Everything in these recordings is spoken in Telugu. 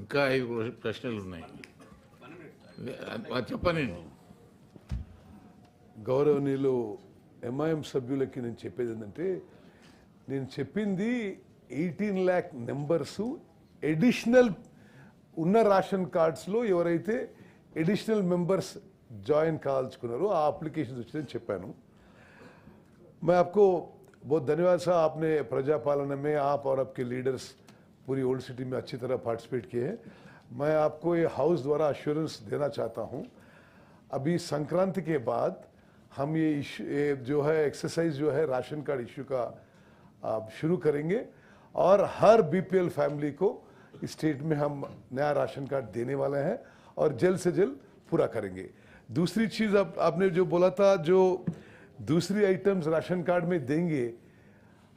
ఇంకా ఐదు ప్రశ్నలు ఉన్నాయి అది చెప్పను నేను గౌరవనీయులు ఎంఐఎం సభ్యులకి నేను చెప్పేది ఏంటంటే నేను చెప్పింది ఎయిటీన్ ల్యాక్ నెంబర్స్ ఎడిషనల్ ఉన్న రేషన్ కార్డ్స్లో ఎవరైతే ఎడిషనల్ మెంబర్స్ జాయిన్ కావాల్చుకున్నారో ఆ అప్లికేషన్స్ వచ్చిందని చెప్పాను मैं आपको बहुत धन्यवाद साहब आपने प्रजापालन में आप और आपके लीडर्स पूरी ओल्ड सिटी में अच्छी तरह पार्टिसिपेट किए हैं। मैं आपको ये हाउस द्वारा अश्योरेंस देना चाहता हूँ। अभी संक्रांति के बाद हम ये ये जो है एक्सरसाइज जो है राशन कार्ड इश्यू का शुरू करेंगे और हर बीपीएल फैमिली को स्टेट में हम नया राशन कार्ड देने वाले हैं और जल्द से जल्द पूरा करेंगे। दूसरी चीज़ आप, आपने जो बोला था जो दूसरी आइटम्स राशन कार्ड में देंगे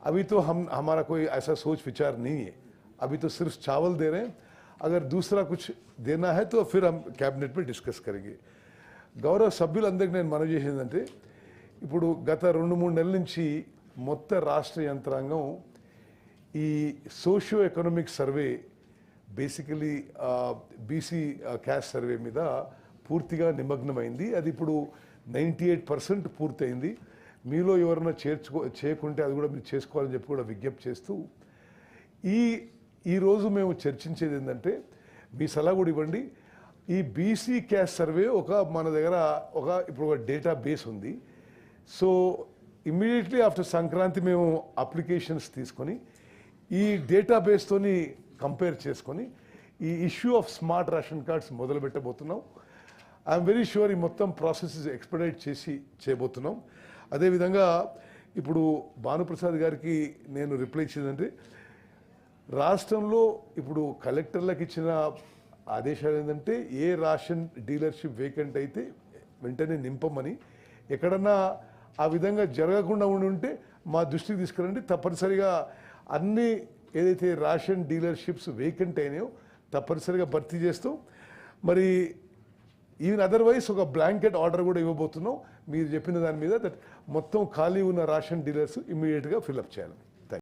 अभी तो हम हमारा कोई ऐसा सोच विचार नहीं है। अभी तो सिर्फ चावल दे रहे हैं अगर दूसरा कुछ देना है तो फिर हम कैबिनेट में डिस्कस करेंगे గౌరవ సభ్యులందరికీ నేను మనవి చేసేది ఏంటంటే ఇప్పుడు గత రెండు మూడు నెలల నుంచి మొత్తం రాష్ట్ర యంత్రాంగం ఈ socio economic survey basically BC caste survey మీద పూర్తిగా నిమగ్నమైంది అది ఇప్పుడు నైంటీ ఎయిట్ పర్సెంట్ పూర్తయింది మీలో ఎవరైనా చేర్చుకో చేయకుంటే అది కూడా మీరు చేసుకోవాలని చెప్పి కూడా విజ్ఞప్తి చేస్తూ ఈ ఈరోజు మేము చర్చించేది ఏంటంటే మీ సలహా కూడా ఇవ్వండి. ఈ బీసీ క్యాష్ సర్వే ఒక మన దగ్గర ఒక ఇప్పుడు ఒక డేటా బేస్ ఉంది. సో ఇమ్మీడియట్లీ ఆఫ్టర్ సంక్రాంతి మేము అప్లికేషన్స్ తీసుకొని ఈ డేటా బేస్తోని కంపేర్ చేసుకొని ఈ issue of smart ration cards మొదలు పెట్టబోతున్నాం. ఐఎమ్ వెరీ షూర్ ఈ మొత్తం ప్రాసెస్ ఎక్స్పెడైట్ చేసి చేయబోతున్నాం. అదేవిధంగా ఇప్పుడు భానుప్రసాద్ గారికి నేను రిప్లై ఇచ్చేదంటే రాష్ట్రంలో ఇప్పుడు కలెక్టర్లకు ఇచ్చిన ఆదేశాలు ఏంటంటే ఏ రేషన్ డీలర్షిప్ వేకెంట్ అయితే వెంటనే నింపమని ఎక్కడన్నా ఆ విధంగా జరగకుండా ఉండి ఉంటే మా దృష్టికి తీసుకురండి. తప్పనిసరిగా అన్ని ఏదైతే రేషన్ డీలర్షిప్స్ వేకెంట్ అయినాయో తప్పనిసరిగా భర్తీ చేస్తూ. మరి ఈవెన్ అదర్వైజ్ ఒక బ్లాంకెట్ ఆర్డర్ కూడా ఇవ్వబోతున్నాం. మీరు చెప్పిన దాని మీద దట్ మొత్తం ఖాళీ ఉన్న రేషన్ డీలర్స్ ఇమ్మీడియట్గా ఫిల్అప్ చేయాలి.